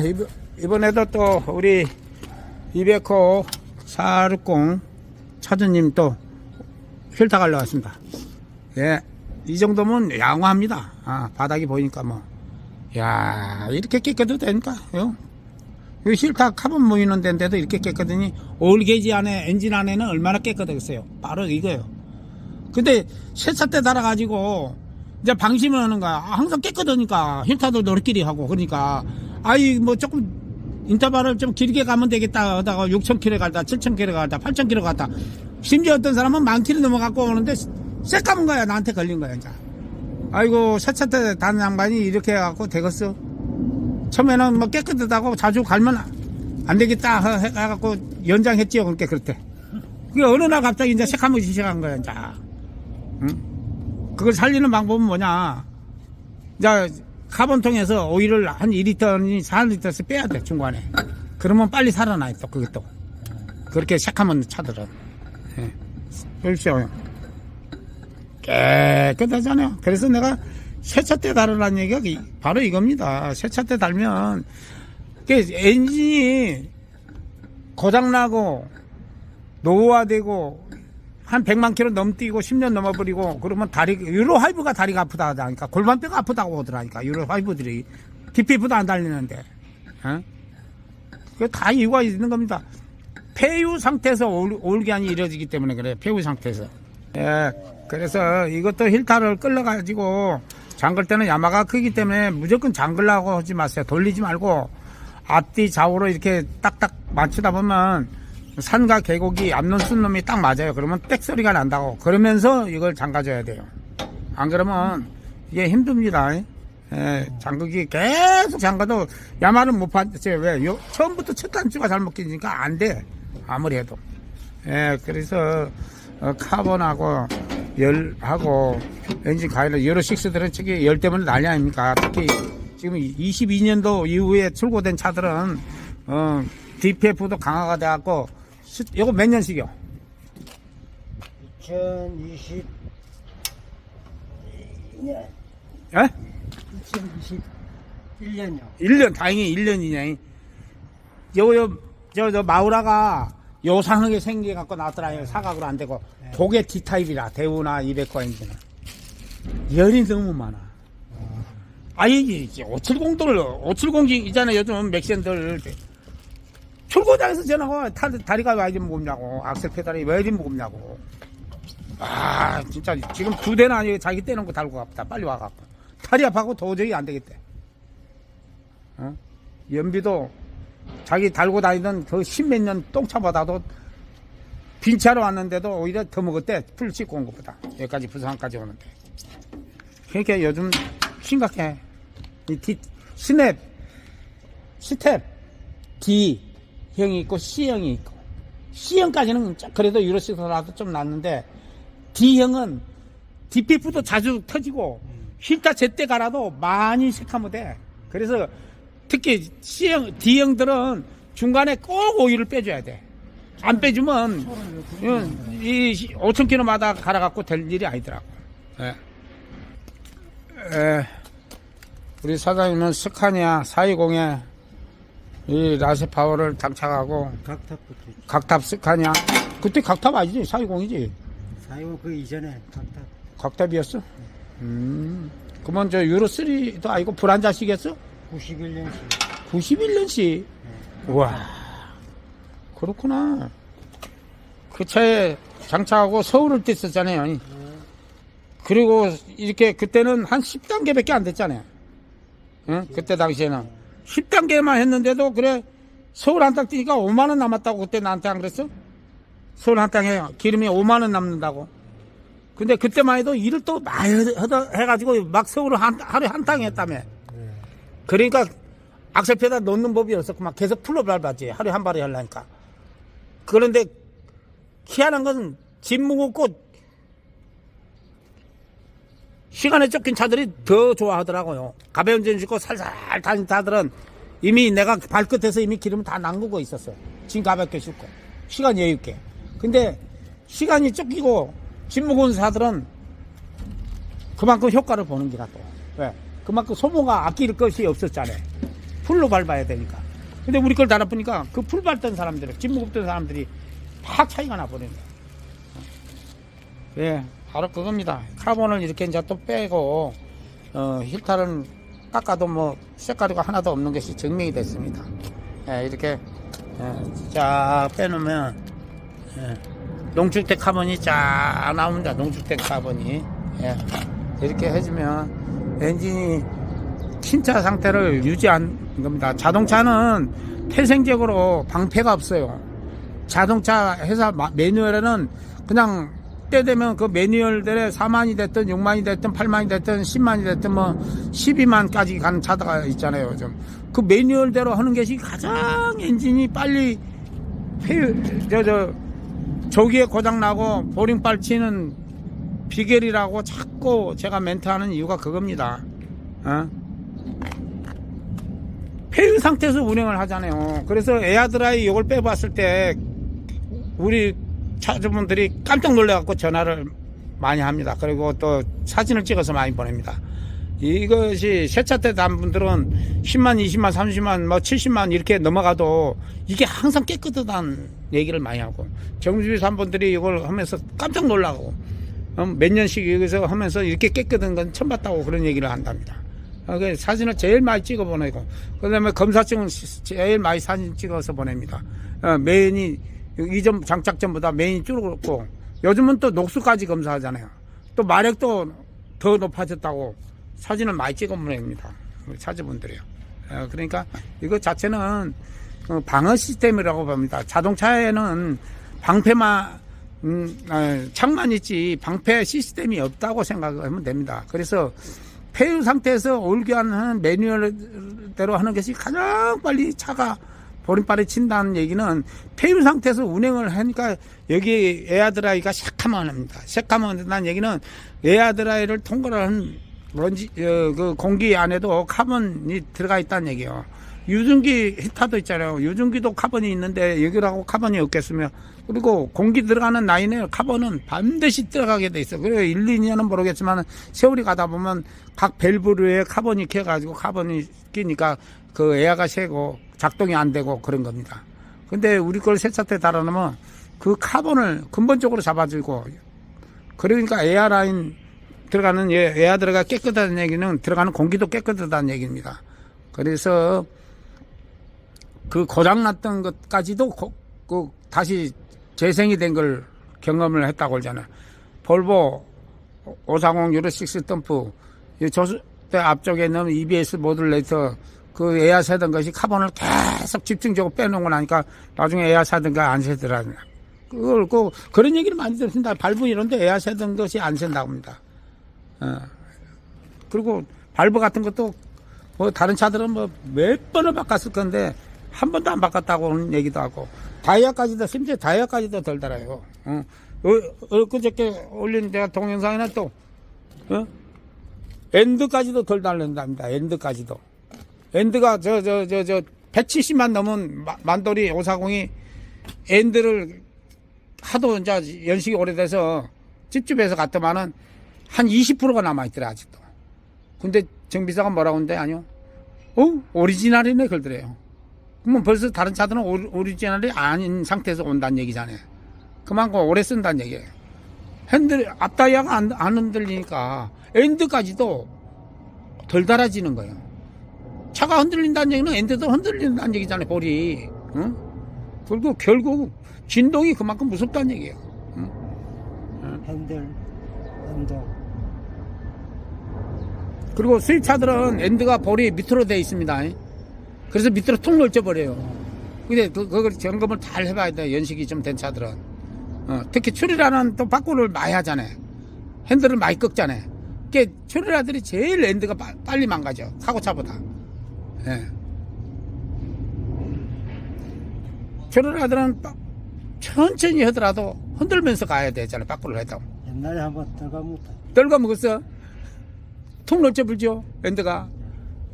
이번- 이번에도 또 우리 이백호 460 차주님 또 휠타 가려 왔습니다. 예, 이 정도면 양호합니다. 아, 바닥이 보이니까 뭐. 야 이렇게 깨끗해도 되니까, 요. 이 휠타 카본 모이는 데인데도 이렇게 깨끗하니, 올게지 안에, 엔진 안에는 얼마나 깨끗하겠어요. 바로 이거예요. 근데 세차 때 달아가지고 이제 방심을 하는 거야. 아, 항상 깨끗하니까 힐타도 너리끼리 하고 그러니까 아이 뭐 조금 인터벌을 좀 길게 가면 되겠다 하다가 6,000km 갔다 7,000km 갔다 8,000km 갔다. 심지어 어떤 사람은 만 킬로 넘어갖고 오는데 새까만 거야 나한테 걸린 거야 이제 아이고 세차 때 다른 양반이 이렇게 해갖고 되겠어. 처음에는 뭐 깨끗하다고 자주 갈면 안 되겠다 해- 해갖고 연장했지요 그렇게 그렇대. 그게 어느 날 갑자기 이제 새까맣게 시작한 거야 이제. 그걸 살리는 방법은 뭐냐. 이제 카본통에서 오일을 한 2리터니 4리터씩 빼야 돼, 중간에. 그러면 빨리 살아나요, 또, 그게 또. 그렇게 시작하면 차들은. 예. 보십시오. 깨끗하잖아요. 그래서 내가 세차 때 다르라는 얘기가 이- 바로 이겁니다. 세차 때 달면, 그 엔진이 고장나고, 노후화되고, 한 100만 킬로 넘뛰고 10년 넘어버리고 그러면 다리 유로 하이브가 다리가 아프다 하다니까. 골반뼈가 아프다고 하더라니까 유로 하이브들이. DPF도 안 달리는데. 어? 그게 다 이유가 있는 겁니다. 폐유 상태에서 올, 올기한이 이루어지기 때문에 그래 폐유 상태에서. 예 그래서 이것도 힐타를 끌어가지고 잠글 때는 야마가 크기 때문에 무조건 잠글라고 하지 마세요. 돌리지 말고 앞뒤 좌우로 이렇게 딱딱 맞추다 보면 산과 계곡이 앞놈 순놈이 딱 맞아요. 그러면 땡 소리가 난다고. 그러면서 이걸 잠가줘야 돼요. 안 그러면 이게 힘듭니다. 예, 잠그기 계속 잠가도 야마는 못 봤어요. 왜? 요, 처음부터 첫 단추가 잘못 끼니까 안 돼. 아무리 해도. 예, 그래서 어, 카본하고 열하고 엔진 가이드 유로 6들은 저기 열 때문에 난리 아닙니까? 특히 지금 22년도 이후에 출고된 차들은 어, DPF도 강화가 돼갖고 시- 이거 몇 년씩이요? 2020 년, 예? 2021년요. 1년 다행히 1년이냐 요, 요, 저, 저 마우라가 요상하게 생겨갖고 나왔더라요. 사각으로 안 되고. 독의 D타입이라. 대우나 200과 엔진은. 열이 너무 많아. 아니 이제 570들 570이 있잖아요 요즘 맥센들 출고장에서 전화가 타, 다리가 왜 이리 무겁냐고 악셀 페달이 왜 이리 무겁냐고. 아 진짜 지금 두 대는 아니고 자기 떼는 거 달고 갑다. 빨리 와갖고. 다리 아파고 도저히 안 되겠대. 어? 연비도 자기 달고 다니던 그 십몇 년 똥차보다도 빈 차로 왔는데도 오히려 더 먹었대. 풀 씻고 온 것보다. 여기까지 부산까지 오는데. 그러니까 요즘 심각해. 이 D, 스냅 스텝 D 형이 있고 C형이 있고 C형까지는 그래도 유로시서라도 좀 낫는데 D형은 DPF도 자주 터지고 힐타 제때 가라도 많이 색하면 그래서 특히 C형, D형들은 중간에 꼭 오일을 빼줘야 돼. 안 빼주면 음, 이 5,000km마다 갈아갖고 될 일이 아니더라고. 예. 에, 우리 사장님은 스카니아 420에 이 라세 파워를 장착하고 각탑부터 있죠. 각탑 스카니아 그때 각탑 아니지? 420이지? 사용 그 이전에 각탑. 각탑이었어? 음. 그러면 저 유로 3도 아니고 불안자식이었어? 91년식. 91년씩 우와. 그렇구나. 그 차에 장착하고 서울을 때 썼잖아요. 그리고 이렇게 그때는 한 10단계밖에 안 됐잖아요. 응? 그때 당시에는 10단계만 했는데도 그래 서울 한 땅 뛰니까 5만원 남았다고 그때 나한테 안 그랬어? 서울 한 땅에 기름이 5만원 남는다고. 근데 그때만 해도 일을 또 많이 해가지고 막 서울을 한, 하루에 한 땅에 했다며. 그러니까 악셀 페달 놓는 법이 없었고 막 계속 풀로 밟았지. 하루에 한 발에 하려니까. 그런데 희한한 것은 짐 무겁고 시간에 쫓긴 차들이 더 좋아하더라고요. 가벼운 짐 싣고 살살 다닌 차들은 이미 내가 발끝에서 이미 기름을 다 남구고 있었어요. 짐 가볍게 싣고. 시간 여유 있게. 근데 시간이 쫓기고 짐 무거운 차들은 그만큼 효과를 보는 기라 또 왜? 그만큼 소모가 아낄 것이 없었잖아요. 풀로 밟아야 되니까. 근데 우리 걸 달아보니까 그 풀 밟던 사람들, 집 무겁던 사람들이 다 차이가 나버리는 거야. 예, 바로 그겁니다. 카본을 이렇게 이제 또 빼고, 어, 힐타를 깎아도 뭐, 색가루가 하나도 없는 것이 증명이 됐습니다. 예, 이렇게, 예, 쫙 빼놓으면, 예, 농축된 카본이 쫙 나옵니다. 농축된 카본이. 예, 이렇게 해주면 엔진이 신차 상태를 유지한 겁니다. 자동차는 태생적으로 방패가 없어요. 자동차 회사 마- 매뉴얼에는 그냥 때 되면 그 매뉴얼들에 4만이 됐든 6만이 됐든 8만이 됐든 10만이 됐든 뭐 12만까지 가는 차가 있잖아요. 좀그 매뉴얼대로 하는 것이 가장 엔진이 빨리 저저 조기에 고장 나고 보링빨 치는 비결이라고 자꾸 제가 멘트하는 이유가 그겁니다. 어? 폐유 상태에서 운행을 하잖아요. 그래서 에어드라이 이걸 빼봤을 때 우리 차주분들이 깜짝 놀래갖고 전화를 많이 합니다. 그리고 또 사진을 찍어서 많이 보냅니다. 이것이 세차 때 단 분들은 10만, 20만, 30만, 뭐 70만 이렇게 넘어가도 이게 항상 깨끗하다는 얘기를 많이 하고 정주비 산분들이 이걸 하면서 깜짝 놀라고 어, 몇 년씩 여기서 하면서 이렇게 깨끗한 건 처음 봤다고 그런 얘기를 한답니다. 어, 그 사진을 제일 많이 찍어 보내고 그 다음에 검사증은 시- 제일 많이 사진 찍어서 보냅니다. 어, 메인이 이전 장착 전보다 메인이 줄었고 요즘은 또 녹수까지 검사하잖아요. 또 마력도 더 높아졌다고 사진을 많이 보냅니다. 우리 차주분들이요. 어, 그러니까 이거 자체는 어, 방어 시스템이라고 봅니다. 자동차에는 방패만 음, 아, 창만 있지 방패 시스템이 없다고 생각하면 됩니다. 그래서 폐유 상태에서 올교환하는 매뉴얼대로 하는 것이 가장 빨리 차가 보름발이 친다는 얘기는 폐유 상태에서 운행을 하니까 여기 에어드라이가 새카만 합니다. 새카만 한다는 얘기는 에어드라이를 통과를 한 먼지, 어, 그 공기 안에도 카본이 들어가 있다는 얘기예요. 유증기 히터도 있잖아요. 유증기도 카본이 있는데 여기라고 카본이 없겠으며 그리고 공기 들어가는 라인에 카본은 반드시 들어가게 돼 있어. 그래 1, 2년은 모르겠지만 세월이 가다 보면 각 밸브류에 카본이 켜가지고 카본이 끼니까 그 에어가 새고 작동이 안 되고 그런 겁니다. 근데 우리 걸 세차 때 달아놓으면 그 카본을 근본적으로 잡아주고 그러니까 에어 라인 들어가는 예, 에어 들어가 깨끗하다는 얘기는 들어가는 공기도 깨끗하다는 얘기입니다. 그래서 그 고장났던 것까지도 고- 그 다시 재생이 된 걸 경험을 했다고 그러잖아요. 볼보 540 유로 6 덤프 이 조수대 앞쪽에 있는 EBS 모듈레이터 그 에어 새던 것이 카본을 계속 집중적으로 빼놓은 거 나니까 나중에 에어 새던가 안 새더라. 그걸 그 그런 얘기를 많이 듣습니다. 발부 이런데 에어 새던 것이 안 샌다고 합니다. 어. 그리고 발부 같은 것도 뭐 다른 차들은 뭐 몇 번을 바꿨을 건데 한 번도 안 바꿨다고는 얘기도 하고 다이아까지도 심지어 다이아까지도 덜 달아요. 어. 어, 엊그저께 올린 내가 동영상에는 또 어? 엔드까지도 덜 달린답니다. 엔드까지도. 엔드가 저 저 저 저 170만 넘은 마- 만돌이 540이 엔드를 하도 이제 연식이 오래돼서 찝찝해서 갔더만은 한 20%가 남아있더라 아직도. 근데 정비사가 뭐라고 하는데 아니요. 어? 오리지널이네 그러더래요. 그러면 벌써 다른 차들은 오리- 오리지널이 아닌 상태에서 온다는 얘기잖아요. 그만큼 오래 쓴다는 얘기예요. 핸들 앞다이아가 안, 안 흔들리니까 엔드까지도 덜 달아지는 거예요. 차가 흔들린다는 얘기는 엔드도 흔들린다는 얘기잖아요. 볼이. 응? 그리고 결국 진동이 그만큼 무섭다는 얘기예요. 핸들, 언덕, 그리고 수입차들은 엔드가 볼이 밑으로 돼 있습니다. 그래서 밑으로 통 넓혀버려요. 근데 그, 그걸 점검을 잘 해봐야 돼. 연식이 좀 된 차들은. 어, 특히 추리라는 또 바꾸를 많이 하잖아요. 핸들을 많이 꺾잖아요. 그게 추리라들이 제일 엔드가 빠- 빨리 망가져. 사고차보다. 예. 추리라들은 빠- 천천히 하더라도 흔들면서 가야 되잖아요. 바꾸를 해도. 옛날에 한번 떠가 못하. 떨궈 먹었어. 통 넓혀 불죠. 엔드가.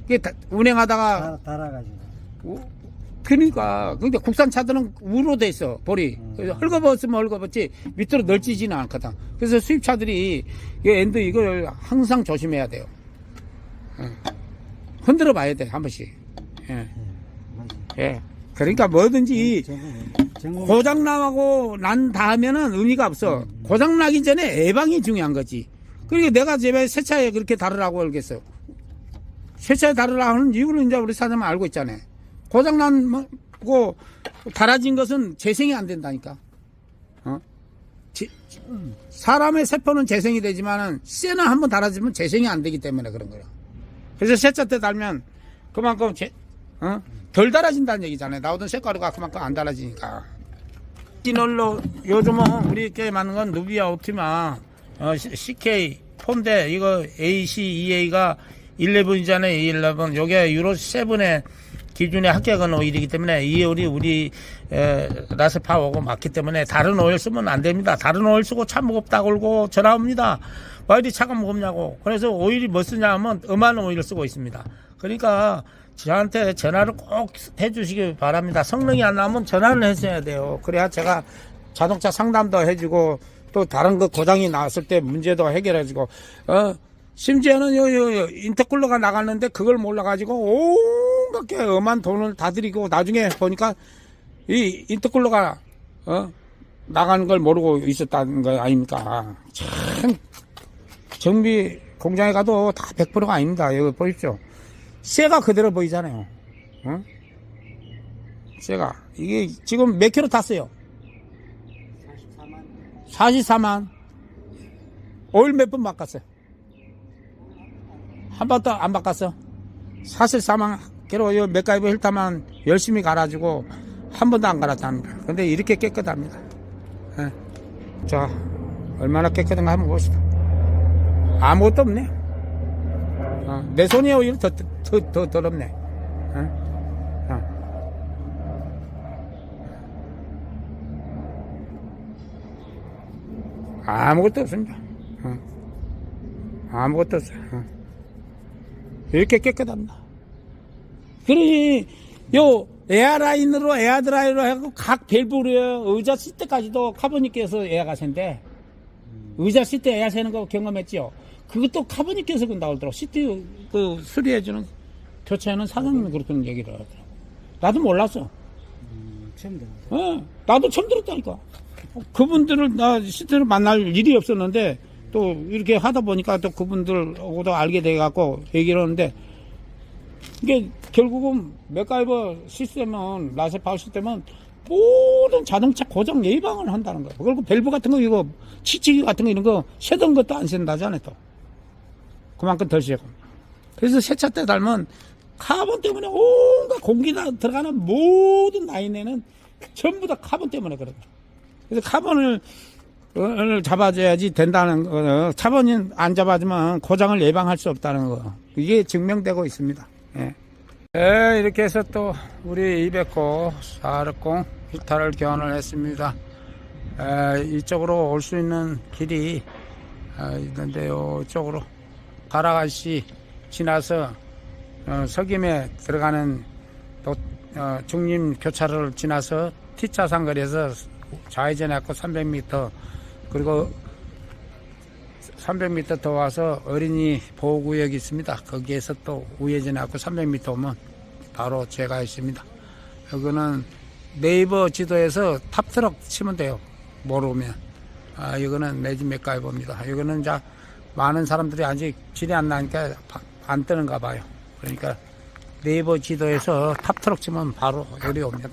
이게 다- 운행하다가 달아, 달아 가지고. 우- 그러니까 근데 국산 차들은 우로 돼 있어 볼이 그래서 헐거벗으면 헐거벗지 밑으로 널지지는 않거든 그래서 수입 차들이 이 엔드 이걸 항상 조심해야 돼요 응. 흔들어 봐야 돼 한 번씩 예. 예. 예. 그러니까 뭐든지 정말 고장 나고 난 다음에는 의미가 없어. 고장 나기 전에 예방이 중요한 거지. 그러니까 내가 집에 세차에 그렇게 다르라고 알겠어요. 세차에 다르라 하는 이유를 이제 우리 사장님 알고 있잖아요. 고장 난고 달아진 것은 재생이 안 된다니까. 어? 지- 사람의 세포는 재생이 되지만은 쇠는 한번 달아지면 재생이 안 되기 때문에 그런 거야. 그래서 세차 때 달면 그만큼 제, 어? 덜 달아진다는 얘기잖아요. 나오던 쇠가루가 그만큼 안 달아지니까. 디널로 요즘은 우리 게 맞는 건 누비아 옵티마 어, CK 폰데 이거 AC EA가 11이잖아요. 11 요게 유로 7의 기준의 합격한 오일이기 때문에 이 오일이 우리 에, 라스파하고 맞기 때문에 다른 오일 쓰면 안 됩니다. 다른 오일 쓰고 차 무겁다 그러고 전화 옵니다. 왜 이리 차가 무겁냐고. 그래서 오일이 뭐 쓰냐 하면 음한 오일을 쓰고 있습니다. 그러니까 저한테 전화를 꼭 해주시기 바랍니다. 성능이 안 나오면 전화를 해줘야 돼요. 그래야 제가 자동차 상담도 해주고 또 다른 거 고장이 나왔을 때 문제도 해결해주고 어 심지어는 요, 요, 요 인터쿨러가 나갔는데 그걸 몰라가지고 온갖 게 엄한 돈을 다 들이고 나중에 보니까 이 인터쿨러가 어 나가는 걸 모르고 있었다는 거 아닙니까? 참 정비 공장에 가도 다 100%가 아닙니다. 여기 보십시오. 쇠가 그대로 보이잖아요. 어? 쇠가 이게 지금 몇 킬로 탔어요? 44만 44만. 오일 몇 번 바꿨어요? 한 번도 안 바꿨어. 44만 킬로 요 맥가이버 힐타만 열심히 갈아주고 한 번도 안 갈았답니다. 근데 이렇게 깨끗합니다. 예. 자, 얼마나 깨끗한가 한번 봅시다. 아무것도 없네. 어, 내 손이 오히려 더, 더, 더 더럽네. 어? 어. 아무것도 없습니다. 어. 아무것도 없어요. 어. 이렇게 깨끗합니다. 그러니 요 에어라인으로 에어드라이로 하고 각 밸브로 의자 시트까지도 카보닉에서 에어가 샌데 의자 시트 에어 새는 거 경험했죠. 그것도 카보닉에서 근다 그러더라고. 시트 그 수리해주는 교체하는 사장님이 그렇게 얘기를 하더라고. 나도 몰랐어. 음, 처음 들었어요. 어, 나도 처음 들었다니까. 그분들을 나 실제로 만날 일이 없었는데 또 이렇게 하다 보니까 또 그분들하고도 알게 돼갖고 얘기를 하는데 이게 결국은 맥가이버 시스템은 라세 파워 시스템은 모든 자동차 고장 예방을 한다는 거예요. 그리고 밸브 같은 거 이거 치치기 같은 거 이런 거 세던 것도 안 쓴다잖아요 또. 그만큼 덜 쓰고. 그래서 세차 때 닮은 카본 때문에 온갖 공기가 들어가는 모든 라인에는 전부 다 카본 때문에 거예요. 그래서 카본을 을 잡아줘야지 된다는 거. 카본이 안 잡아주면 고장을 예방할 수 없다는 거. 이게 증명되고 있습니다. 예. 예, 이렇게 해서 또 우리 200호 460 히타를 교환을 했습니다. 에, 이쪽으로 올 수 있는 길이 아, 있는데요. 이쪽으로 가라가시 지나서 어, 석임에 들어가는 또, 어, 중림 교차로를 지나서 T차 상거리에서 좌회전했고 300m 그리고 300m 더 와서 어린이 보호구역이 있습니다. 거기에서 또 우회전하고 300m 오면 바로 제가 있습니다. 여기는 네이버 지도에서 탑트럭 치면 돼요. 모르면. 아, 이거는 매직 맥가이버입니다. 이거는 자 많은 사람들이 아직 질이 안 나니까 바- 안 뜨는가 봐요. 그러니까 네이버 지도에서 탑트럭 치면 바로 여기 옵니다.